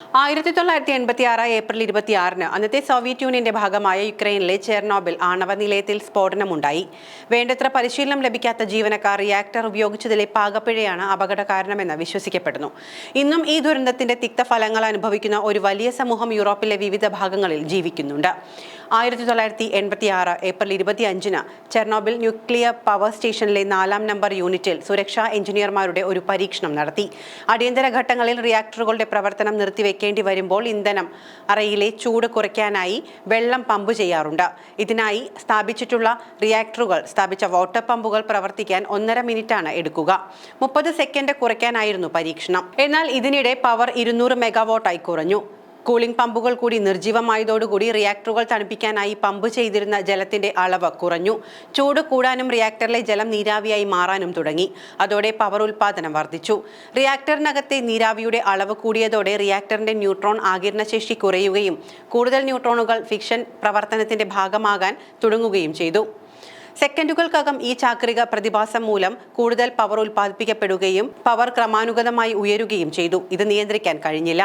ആയിരത്തി തൊള്ളായിരത്തി എൺപത്തി ആറ് ഏപ്രിൽ ഇരുപത്തിയാറിന് അന്നത്തെ സോവിയറ്റ് യൂണിയന്റെ ഭാഗമായ യുക്രൈനിലെ ചെർണോബിൽ ആണവ നിലയത്തിൽ സ്ഫോടനമുണ്ടായി. വേണ്ടത്ര പരിശീലനം ലഭിക്കാത്ത ജീവനക്കാർ റിയാക്ടർ ഉപയോഗിച്ചതിലെ പാകപ്പിഴയാണ് അപകട കാരണമെന്ന് വിശ്വസിക്കപ്പെടുന്നു. ഇന്നും ഈ ദുരന്തത്തിന്റെ തിക്തഫലങ്ങൾ അനുഭവിക്കുന്ന ഒരു വലിയ സമൂഹം യൂറോപ്പിലെ വിവിധ ഭാഗങ്ങളിൽ ജീവിക്കുന്നുണ്ട്. ആയിരത്തി തൊള്ളായിരത്തി എൺപത്തി ആറ് ഏപ്രിൽ ഇരുപത്തി അഞ്ചിന് ചെർണോബിൽ ന്യൂക്ലിയർ പവർ സ്റ്റേഷനിലെ നാലാം നമ്പർ യൂണിറ്റിൽ സുരക്ഷാ എഞ്ചിനീയർമാരുടെ ഒരു പരീക്ഷണം നടത്തി. അടിയന്തര ഘട്ടങ്ങളിൽ റിയാക്ടറുകളുടെ പ്രവർത്തനം നിർത്തിവെക്കേണ്ടി വരുമ്പോൾ ഇന്ധനം അറയിലെ ചൂട് കുറയ്ക്കാനായി വെള്ളം പമ്പ് ചെയ്യാറുണ്ട്. ഇതിനായി സ്ഥാപിച്ചിട്ടുള്ള റിയാക്ടറുകൾ സ്ഥാപിച്ച വാട്ടർ പമ്പുകൾ പ്രവർത്തിക്കാൻ ഒന്നര മിനിറ്റാണ് എടുക്കുക. മുപ്പത് സെക്കൻഡ് കുറയ്ക്കാനായിരുന്നു പരീക്ഷണം. എന്നാൽ ഇതിനിടെ പവർ ഇരുന്നൂറ് മെഗാവോട്ടായി കുറഞ്ഞു. കൂളിംഗ് പമ്പുകൾ കൂടി നിർജീവമായതോടുകൂടി റിയാക്ടറുകൾ തണുപ്പിക്കാനായി പമ്പ് ചെയ്തിരുന്ന ജലത്തിന്റെ അളവ് കുറഞ്ഞു. ചൂട് കൂടാനും റിയാക്ടറിലെ ജലം നീരാവിയായി മാറാനും തുടങ്ങി. അതോടെ പവർ ഉൽപാദനം വർദ്ധിച്ചു. റിയാക്ടറിനകത്തെ നീരാവിയുടെ അളവ് കൂടിയതോടെ റിയാക്ടറിന്റെ ന്യൂട്രോൺ ആകിരണശേഷി കുറയുകയും കൂടുതൽ ന്യൂട്രോണുകൾ ഫിക്ഷൻ പ്രവർത്തനത്തിന്റെ ഭാഗമാകാൻ തുടങ്ങുകയും ചെയ്തു. സെക്കൻഡുകൾക്കകം ഈ ചാക്രിക പ്രതിഭാസം മൂലം കൂടുതൽ പവർ ഉൽപ്പാദിപ്പിക്കപ്പെടുകയും പവർ ക്രമാനുഗതമായി ഉയരുകയും ചെയ്തു. ഇത് നിയന്ത്രിക്കാൻ കഴിഞ്ഞില്ല.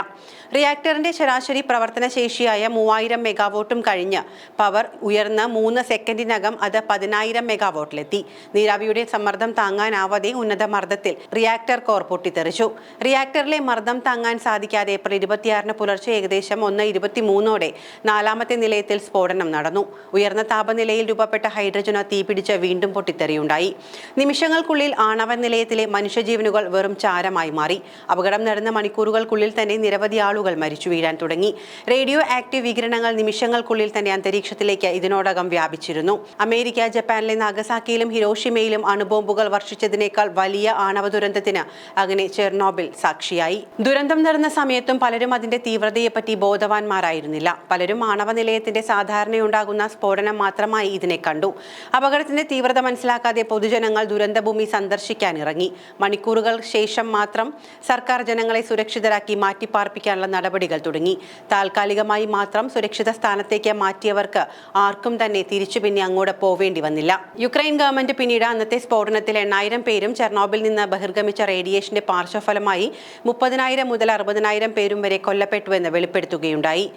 റിയാക്ടറിന്റെ ശരാശരി പ്രവർത്തന ശേഷിയായ മൂവായിരം മെഗാവോട്ടും കഴിഞ്ഞ് പവർ ഉയർന്ന് മൂന്ന് സെക്കൻഡിനകം അത് പതിനായിരം മെഗാവോട്ടിലെത്തി. നീരാവിയുടെ സമ്മർദ്ദം താങ്ങാനാവാതെ ഉന്നത മർദ്ദത്തിൽ റിയാക്ടർ കോർ പൊട്ടിത്തെറിച്ചു. റിയാക്ടറിലെ മർദ്ദം താങ്ങാൻ സാധിക്കാതെ ഏപ്രിൽ ഇരുപത്തിയാറിന് പുലർച്ചെ ഏകദേശം ഒന്ന് ഇരുപത്തിമൂന്നോടെ നാലാമത്തെ നിലയത്തിൽ സ്ഫോടനം നടന്നു. ഉയർന്ന താപനിലയിൽ രൂപപ്പെട്ട ഹൈഡ്രജന് തീപിടിച്ച് വീണ്ടും പൊട്ടിത്തെറിയുണ്ടായി. നിമിഷങ്ങൾക്കുള്ളിൽ ആണവ നിലയത്തിലെ മനുഷ്യജീവനുകൾ വെറും ചാരമായി മാറി. അപകടം നടന്ന മണിക്കൂറുകൾക്കുള്ളിൽ തന്നെ നിരവധി ആളുകൾ മരിച്ചു വീഴാൻ തുടങ്ങി. റേഡിയോ ആക്റ്റീവ് വികിരണങ്ങൾ നിമിഷങ്ങൾക്കുള്ളിൽ തന്നെ അന്തരീക്ഷത്തിലേക്ക് ഇതിനോടകം വ്യാപിച്ചിരുന്നു. അമേരിക്ക ജപ്പാനിലെ നാഗസാക്കിയിലും ഹിരോഷിമയിലും അണുബോംബുകൾ വർഷിച്ചതിനേക്കാൾ വലിയ ആണവ ദുരന്തത്തിന് അങ്ങനെ ചെർണോബിൽ സാക്ഷിയായി. ദുരന്തം നടന്ന സമയത്തും പലരും അതിന്റെ തീവ്രതയെപ്പറ്റി ബോധവാന്മാരായിരുന്നില്ല. പലരും ആണവ നിലയത്തിന്റെ സാധാരണയുണ്ടാകുന്ന സ്ഫോടനം മാത്രമായി ഇതിനെ കണ്ടു. അപകടത്തിന്റെ തീവ്രത മനസ്സിലാക്കാതെ പൊതുജനങ്ങൾ ദുരന്തഭൂമി സന്ദർശിക്കാൻ ഇറങ്ങി. മണിക്കൂറുകൾ ശേഷം മാത്രം സർക്കാർ ജനങ്ങളെ സുരക്ഷിതരാക്കി മാറ്റിപ്പാർപ്പിക്കാനുള്ള നടപടികൾ തുടങ്ങി. താൽക്കാലികമായി മാത്രം സുരക്ഷിത സ്ഥാനത്തേക്ക് മാറ്റിയവർക്ക് ആർക്കും തന്നെ തിരിച്ചു പിന്നെ അങ്ങോട്ട് പോവേണ്ടി വന്നില്ല. യുക്രൈൻ ഗവൺമെന്റ് പിന്നീട് അന്നത്തെ സ്ഫോടനത്തിൽ എണ്ണായിരം പേരും ചെർണോബിൽ നിന്ന് ബഹിർഗമിച്ച റേഡിയേഷന്റെ പാർശ്വഫലമായി മുപ്പതിനായിരം മുതൽ അറുപതിനായിരം പേരും വരെ കൊല്ലപ്പെട്ടുവെന്ന് വെളിപ്പെടുത്തുകയുണ്ടായി.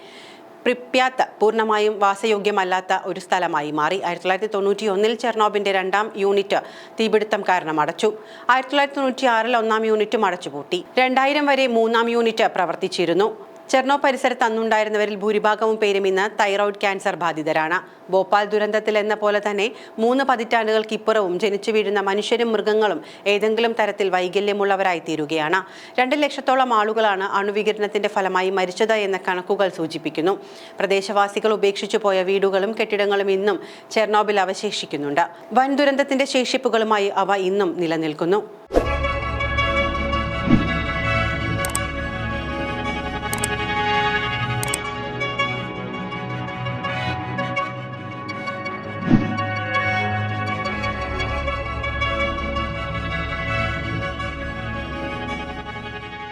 പ്രിപ്യാത്ത് പൂർണമായും വാസയോഗ്യമല്ലാത്ത ഒരു സ്ഥലമായി മാറി. ആയിരത്തി തൊള്ളായിരത്തി തൊണ്ണൂറ്റി ഒന്നിൽ ചെർണോബിന്റെ രണ്ടാം യൂണിറ്റ് തീപിടുത്തം കാരണം അടച്ചു. ആയിരത്തി തൊള്ളായിരത്തി തൊണ്ണൂറ്റി ആറിൽ ഒന്നാം യൂണിറ്റും അടച്ചുപൂട്ടി. രണ്ടായിരം വരെ മൂന്നാം യൂണിറ്റ് പ്രവർത്തിച്ചിരുന്നു. ചെർണോ പരിസരത്ത് അന്നുണ്ടായിരുന്നവരിൽ ഭൂരിഭാഗവും പേരും ഇന്ന് തൈറോയ്ഡ് ക്യാൻസർ ബാധിതരാണ്. ഭോപ്പാൽ ദുരന്തത്തിൽ എന്ന പോലെ തന്നെ മൂന്ന് പതിറ്റാണ്ടുകൾക്കിപ്പുറവും ജനിച്ചു വീഴുന്ന മനുഷ്യരും മൃഗങ്ങളും ഏതെങ്കിലും തരത്തിൽ വൈകല്യമുള്ളവരായി തീരുകയാണ്. രണ്ട് ലക്ഷത്തോളം ആളുകളാണ് അണുവികിരണത്തിന്റെ ഫലമായി മരിച്ചത് എന്ന കണക്കുകൾ സൂചിപ്പിക്കുന്നു. പ്രദേശവാസികൾ ഉപേക്ഷിച്ചു പോയ വീടുകളും കെട്ടിടങ്ങളും ഇന്നും ചെർണോബിൽ അവശേഷിക്കുന്നുണ്ട്. വൻ ദുരന്തത്തിന്റെ ശേഷിപ്പുകളുമായി അവ ഇന്നും നിലനിൽക്കുന്നു.